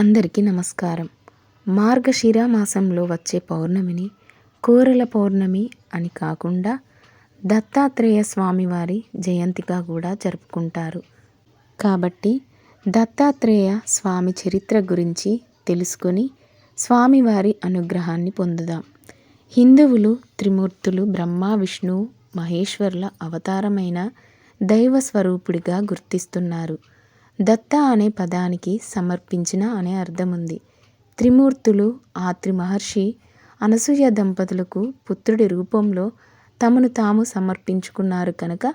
అందరికీ నమస్కారం. మార్గశిర మాసంలో వచ్చే పౌర్ణమిని కోరల పౌర్ణమి అని కాకుండా దత్తాత్రేయ స్వామివారి జయంతిగా కూడా జరుపుకుంటారు. కాబట్టి దత్తాత్రేయ స్వామి చరిత్ర గురించి తెలుసుకొని స్వామివారి అనుగ్రహాన్ని పొందుదాం. హిందువులు త్రిమూర్తులు బ్రహ్మ విష్ణు మహేశ్వరుల అవతారమైన దైవ స్వరూపుడిగా గుర్తిస్తున్నారు. దత్త అనే పదానికి సమర్పించిన అనే అర్థం ఉంది త్రిమూర్తులు ఆత్రి మహర్షి అనసూయ దంపతులకు పుత్రుడి రూపంలో తమను తాము సమర్పించుకున్నారు కనుక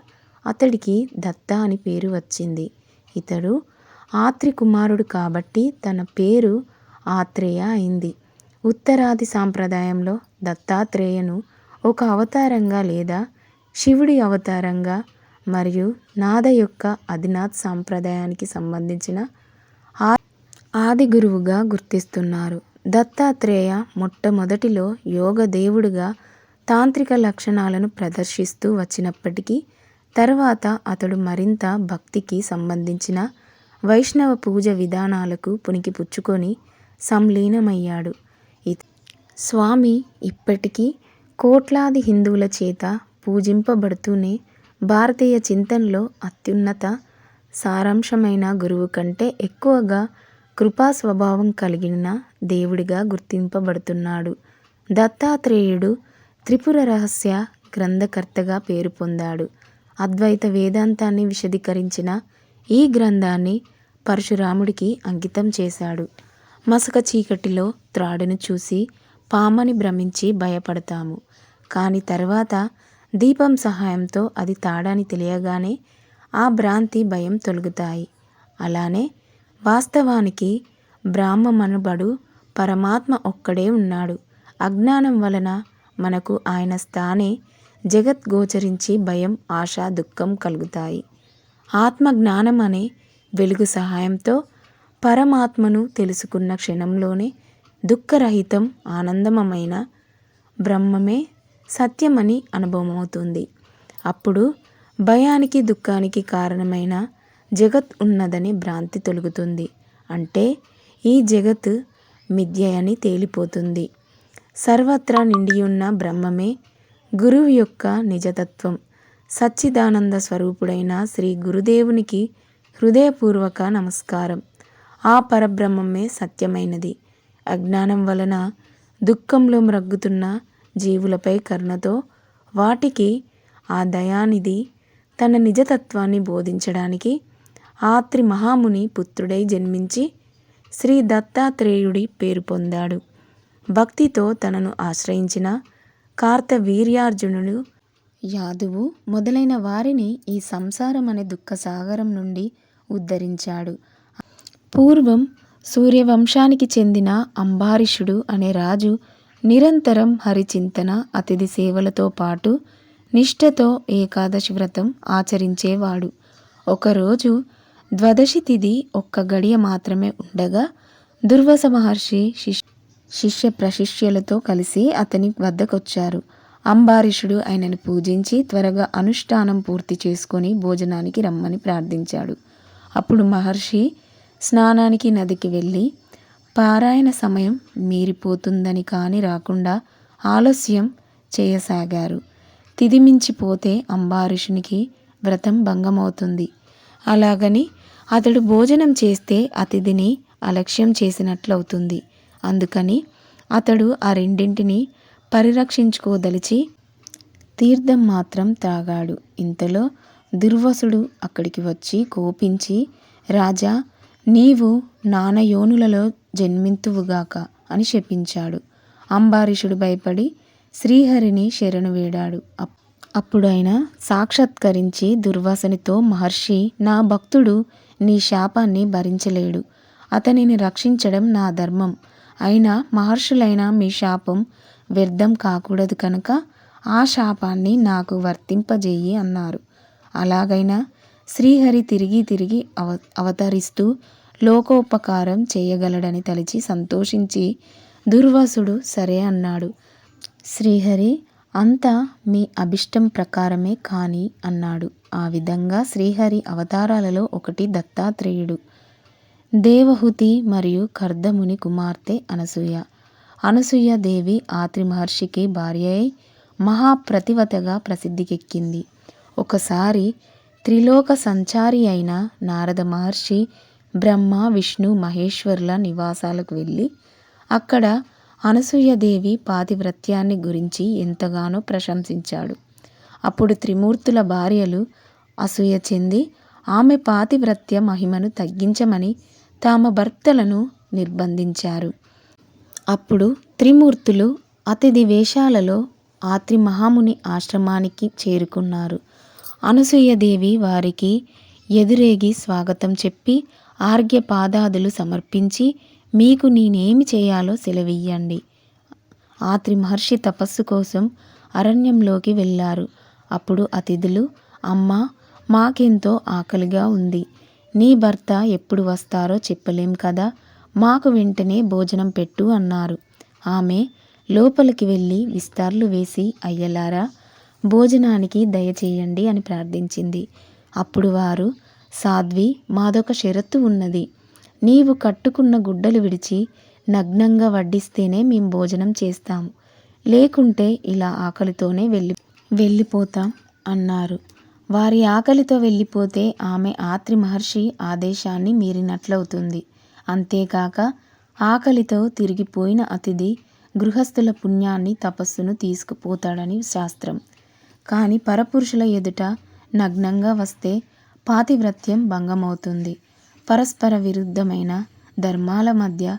అతడికి దత్త అని పేరు వచ్చింది. ఇతడు ఆత్రి కుమారుడు కాబట్టి తన పేరు ఆత్రేయ అయింది. ఉత్తరాది సాంప్రదాయంలో దత్తాత్రేయను ఒక అవతారంగా లేదా శివుడి అవతారంగా మరియు నాద యొక్క అదినాథ్ సాంప్రదాయానికి సంబంధించిన ఆది గురువుగా గుర్తిస్తున్నారు. దత్తాత్రేయ మొట్టమొదటిలో యోగ దేవుడుగా తాంత్రిక లక్షణాలను ప్రదర్శిస్తూ వచ్చినప్పటికీ తర్వాత అతడు మరింత భక్తికి సంబంధించిన వైష్ణవ పూజ విధానాలకు పుణికిపుచ్చుకొని సంలీనమయ్యాడు. స్వామి ఇప్పటికీ కోట్లాది హిందువుల చేత పూజింపబడుతూనే భారతీయ చింతనలో అత్యున్నత సారాంశమైన గురువు కంటే ఎక్కువగా కృపా స్వభావం కలిగిన దేవుడిగా గుర్తింపబడుతున్నాడు. దత్తాత్రేయుడు త్రిపుర రహస్య గ్రంథకర్తగా పేరు పొందాడు. అద్వైత వేదాంతాన్ని విశదీకరించిన ఈ గ్రంథాన్ని పరశురాముడికి అంకితం చేశాడు. మసక చీకటిలో త్రాడును చూసి పామని భ్రమించి భయపడతాము. కానీ తర్వాత దీపం సహాయంతో అది తాడని తెలియగానే ఆ భ్రాంతి భయం తొలగుతాయి. అలానే వాస్తవానికి బ్రాహ్మమనుబడు పరమాత్మ ఒక్కడే ఉన్నాడు. అజ్ఞానం వలన మనకు ఆయన స్థానే జగత్ గోచరించి భయం ఆశ దుఃఖం కలుగుతాయి. ఆత్మ జ్ఞానం అనే వెలుగు సహాయంతో పరమాత్మను తెలుసుకున్న క్షణంలోనే దుఃఖరహితం ఆనందమమైన బ్రహ్మమే సత్యమని అనుభవమవుతుంది. అప్పుడు భయానికి దుఃఖానికి కారణమైన జగత్ ఉన్నదని భ్రాంతి తొలుగుతుంది. అంటే ఈ జగత్ మిథ్య అని తేలిపోతుంది. సర్వత్రా నిండియున్న బ్రహ్మమే గురువు యొక్క నిజతత్వం. సచ్చిదానంద స్వరూపుడైన శ్రీ గురుదేవునికి హృదయపూర్వక నమస్కారం. ఆ పరబ్రహ్మమే సత్యమైనది. అజ్ఞానం వలన దుఃఖంలో మ్రగ్గుతున్న జీవులపై కరుణతో వాటికి ఆ దయానిధి తన నిజతత్వాన్ని బోధించడానికి ఆత్రి మహాముని పుత్రుడై జన్మించి శ్రీ దత్తాత్రేయుడి పేరు పొందాడు. భక్తితో తనను ఆశ్రయించిన కార్తవీర్యార్జునుడు యాదువు మొదలైన వారిని ఈ సంసారం అనే దుఃఖసాగరం నుండి ఉద్ధరించాడు. పూర్వం సూర్యవంశానికి చెందిన అంబారీషుడు అనే రాజు నిరంతరం హరిచింతన అతిథి సేవలతో పాటు నిష్ఠతో ఏకాదశి వ్రతం ఆచరించేవాడు. ఒకరోజు ద్వాదశి తిథి ఒక్క గడియ మాత్రమే ఉండగా దుర్వస మహర్షి శిష్ శిష్య ప్రశిష్యులతో కలిసి అతని వద్దకొచ్చారు. అంబారీషుడు ఆయనను పూజించి త్వరగా అనుష్ఠానం పూర్తి చేసుకొని భోజనానికి రమ్మని ప్రార్థించాడు. అప్పుడు మహర్షి స్నానానికి నదికి వెళ్ళి పారాయణ సమయం మీరిపోతుందని కాని రాకుండా ఆలస్యం చేయసాగారు. తిదిమించిపోతే అంబారీషునికి వ్రతం భంగమవుతుంది. అలాగని అతడు భోజనం చేస్తే అతిథిని అలక్ష్యం చేసినట్లవుతుంది. అందుకని అతడు ఆ రెండింటిని పరిరక్షించుకోదలిచి తీర్థం మాత్రం తాగాడు ఇంతలో దుర్వసుడు అక్కడికి వచ్చి కోపించి రాజా నీవు నానయోనులలో జన్మింతువుగాక అని శపించాడు. అంబారీషుడు భయపడి శ్రీహరిని శరణు వేడాడు. అప్పుడు సాక్షాత్కరించి దుర్వాసనితో మహర్షి నా భక్తుడు నీ శాపాన్ని భరించలేడు. అతనిని రక్షించడం నా ధర్మం. అయినా మహర్షులైన మీ శాపం వ్యర్థం కాకూడదు కనుక ఆ శాపాన్ని నాకు వర్తింపజేయి అన్నారు. అలాగైనా శ్రీహరి తిరిగి తిరిగి అవ అవతరిస్తూ లోకోపకారం చేయగలడని తలిచి సంతోషించి దుర్వాసుడు సరే అన్నాడు. శ్రీహరి అంతా మీ అభిష్టం ప్రకారమే కాని అన్నాడు. ఆ విధంగా శ్రీహరి అవతారాలలో ఒకటి దత్తాత్రేయుడు. దేవహుతి మరియు కర్దముని కుమార్తె అనసూయ. అనసూయ దేవి ఆత్రి మహర్షికి భార్య అయి మహాప్రతివతగా ప్రసిద్ధికెక్కింది. ఒకసారి త్రిలోక సంచారి అయిన నారద మహర్షి బ్రహ్మ విష్ణు మహేశ్వరుల నివాసాలకు వెళ్ళి అక్కడ అనసూయదేవి పాతివ్రత్యాన్ని గురించి ఎంతగానో ప్రశంసించాడు. అప్పుడు త్రిమూర్తుల భార్యలు అసూయ చెంది ఆమె పాతివ్రత్య మహిమను తగ్గించమని తమ భర్తలను నిర్బంధించారు. అప్పుడు త్రిమూర్తులు అతిథి వేషాలలో ఆత్రి మహాముని ఆశ్రమానికి చేరుకున్నారు. అనసూయదేవి వారికి ఎదురేగి స్వాగతం చెప్పి ఆర్ఘ్య పాదాదులు సమర్పించి మీకు నేనేమి చేయాలో సెలవియ్యండి. ఆత్రి మహర్షి తపస్సు కోసం అరణ్యంలోకి వెళ్ళారు. అప్పుడు అతిథులు అమ్మ మాకెంతో ఆకలిగా ఉంది. నీ భర్త ఎప్పుడు వస్తారో చెప్పలేం కదా? మాకు వెంటనే భోజనం పెట్టు అన్నారు. ఆమె లోపలికి వెళ్ళి విస్తార్లు వేసి అయ్యలారా భోజనానికి దయచేయండి అని ప్రార్థించింది. అప్పుడు వారు సాధ్వి మాదొక షరతు ఉన్నది. నీవు కట్టుకున్న గుడ్డలు విడిచి నగ్నంగా వడ్డిస్తేనే మేము భోజనం చేస్తాము లేకుంటే ఇలా ఆకలితోనే వెళ్ళి వెళ్ళిపోతాం అన్నారు. వారి ఆకలితో వెళ్ళిపోతే ఆమె ఆత్రి మహర్షి ఆదేశాన్ని మీరినట్లవుతుంది. అంతేకాక ఆకలితో తిరిగిపోయిన అతిథి గృహస్థుల పుణ్యాన్ని తపస్సును తీసుకుపోతాడని శాస్త్రం. కానీ పరపురుషుల ఎదుట నగ్నంగా వస్తే పాతివ్రత్యం భంగమవుతుంది. పరస్పర విరుద్ధమైన ధర్మాల మధ్య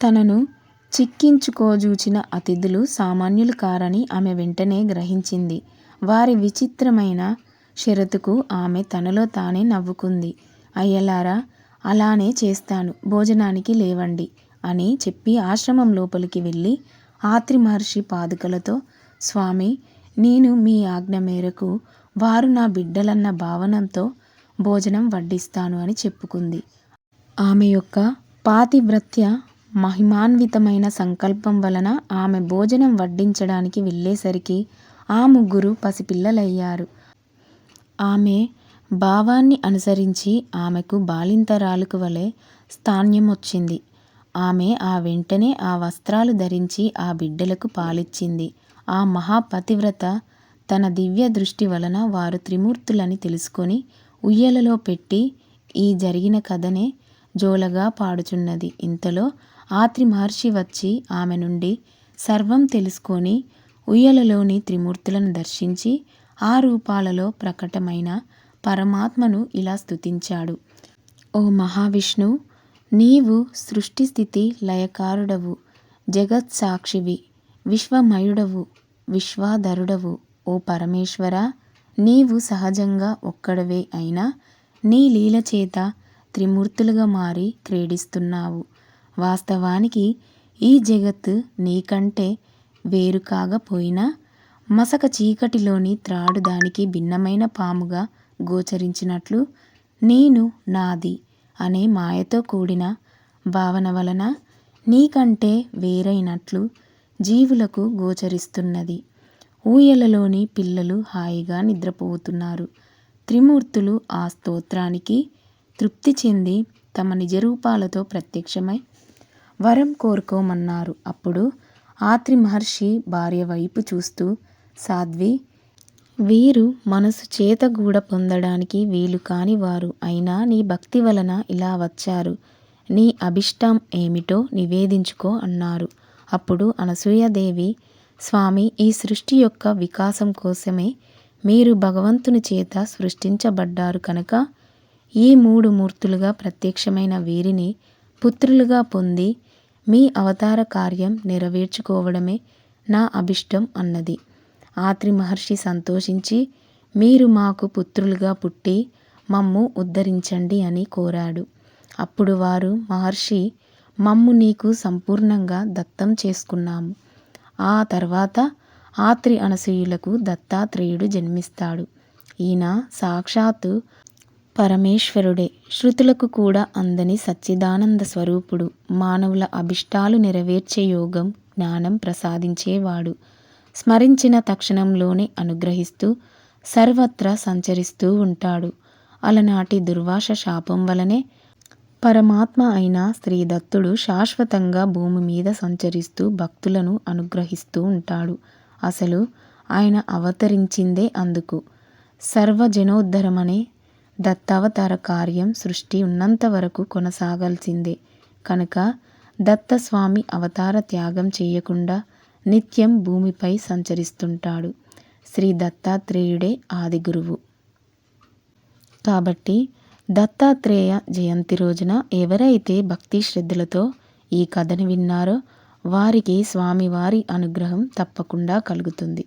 తనను చిక్కించుకోజూచిన అతిథులు సామాన్యులు కారని ఆమె వెంటనే గ్రహించింది. వారి విచిత్రమైన షరతుకు ఆమె తనలో తానే నవ్వుకుంది. అయ్యలారా అలానే చేస్తాను. భోజనానికి లేవండి అని చెప్పి ఆశ్రమం లోపలికి వెళ్ళి ఆత్రి మహర్షి పాదుకలతో స్వామి నేను మీ ఆజ్ఞ మేరకు వారు నా బిడ్డలన్న భావనంతో భోజనం వడ్డిస్తాను అని చెప్పుకుంది. ఆమె యొక్క పాతివ్రత్య మహిమాన్వితమైన సంకల్పం వలన ఆమె భోజనం వడ్డించడానికి వెళ్ళేసరికి ఆ ముగ్గురు పసిపిల్లలయ్యారు. ఆమె భావాన్ని అనుసరించి ఆమెకు బాలింతరాలకు వలె స్థాన్యం వచ్చింది ఆమె ఆ వెంటనే ఆ వస్త్రాలు ధరించి ఆ బిడ్డలకు పాలిచ్చింది. ఆ మహాపతివ్రత తన దివ్య దృష్టి వలన వారు త్రిమూర్తులని తెలుసుకొని ఉయ్యలలో పెట్టి ఈ జరిగిన కథనే జోలగా పాడుచున్నది. ఇంతలో ఆత్రి మహర్షి వచ్చి ఆమె నుండి సర్వం తెలుసుకొని ఉయ్యలలోని త్రిమూర్తులను దర్శించి ఆ రూపాలలో ప్రకటమైన పరమాత్మను ఇలా స్తుతించాడు. ఓ మహావిష్ణు నీవు సృష్టి స్థితి లయకారుడవు జగత్ సాక్షివి. విశ్వమయుడవు విశ్వాధరుడవు ఓ పరమేశ్వర! నీవు సహజంగా ఒక్కడవే అయినా నీ లీలచేత త్రిమూర్తులుగా మారి క్రీడిస్తున్నావు. వాస్తవానికి ఈ జగత్ నీకంటే వేరు కాకపోయినా మసక చీకటిలోని త్రాడు దానికి భిన్నమైన పాముగా గోచరించినట్లు నేను నాది అనే మాయతో కూడిన భావన వలన నీకంటే వేరైనట్లు జీవులకు గోచరిస్తున్నది. ఊయలలోని పిల్లలు హాయిగా నిద్రపోతున్నారు. త్రిమూర్తులు ఆ స్తోత్రానికి తృప్తి చెంది తమ నిజరూపాలతో ప్రత్యక్షమై వరం కోరుకోమన్నారు. అప్పుడు ఆత్రి మహర్షి భార్య వైపు చూస్తూ సాధ్వి వీరు మనసు చేత గూడ పొందడానికి వీలు కాని వారు అయినా నీ భక్తి వలన ఇలా వచ్చారు. నీ అభిష్టం ఏమిటో నివేదించుకో అన్నారు. అప్పుడు అనసూయదేవి స్వామి ఈ సృష్టి యొక్క వికాసం కోసమే మీరు భగవంతుని చేత సృష్టించబడ్డారు కనుక ఈ మూడు మూర్తులుగా ప్రత్యక్షమైన వీరిని పుత్రులుగా పొంది మీ అవతార కార్యం నెరవేర్చుకోవడమే నా అభిష్టం అన్నది. ఆత్రి మహర్షి సంతోషించి మీరు మాకు పుత్రులుగా పుట్టి మమ్ము ఉద్ధరించండి అని కోరాడు. అప్పుడు వారు మహర్షి మమ్ము నీకు సంపూర్ణంగా దత్తం చేసుకున్నాము. ఆ తర్వాత ఆత్రి అనసూయులకు దత్తాత్రేయుడు జన్మిస్తాడు. ఈయన సాక్షాత్తు పరమేశ్వరుడే. శృతులకు కూడా అందని సచ్చిదానంద స్వరూపుడు మానవుల అభిష్టాలు నెరవేర్చే యోగం జ్ఞానం ప్రసాదించేవాడు. స్మరించిన తక్షణంలోనే అనుగ్రహిస్తూ సర్వత్రా సంచరిస్తూ ఉంటాడు. అలనాటి దుర్వాస శాపం వలనే పరమాత్మ అయిన శ్రీ దత్తుడు శాశ్వతంగా భూమి మీద సంచరిస్తూ భక్తులను అనుగ్రహిస్తూ ఉంటాడు. అసలు ఆయన అవతరించిందే అందుకు. సర్వజనోద్ధరమనే దత్తావతార కార్యం సృష్టి ఉన్నంత వరకు కొనసాగాల్సిందే. కనుక దత్తస్వామి అవతార త్యాగం చేయకుండా నిత్యం భూమిపై సంచరిస్తుంటాడు. శ్రీ దత్తాత్రేయుడే ఆది గురువు. కాబట్టి దత్తాత్రేయ జయంతి రోజున ఎవరైతే భక్తి శ్రద్ధలతో ఈ కథని విన్నారో వారికి స్వామివారి అనుగ్రహం తప్పకుండా కలుగుతుంది.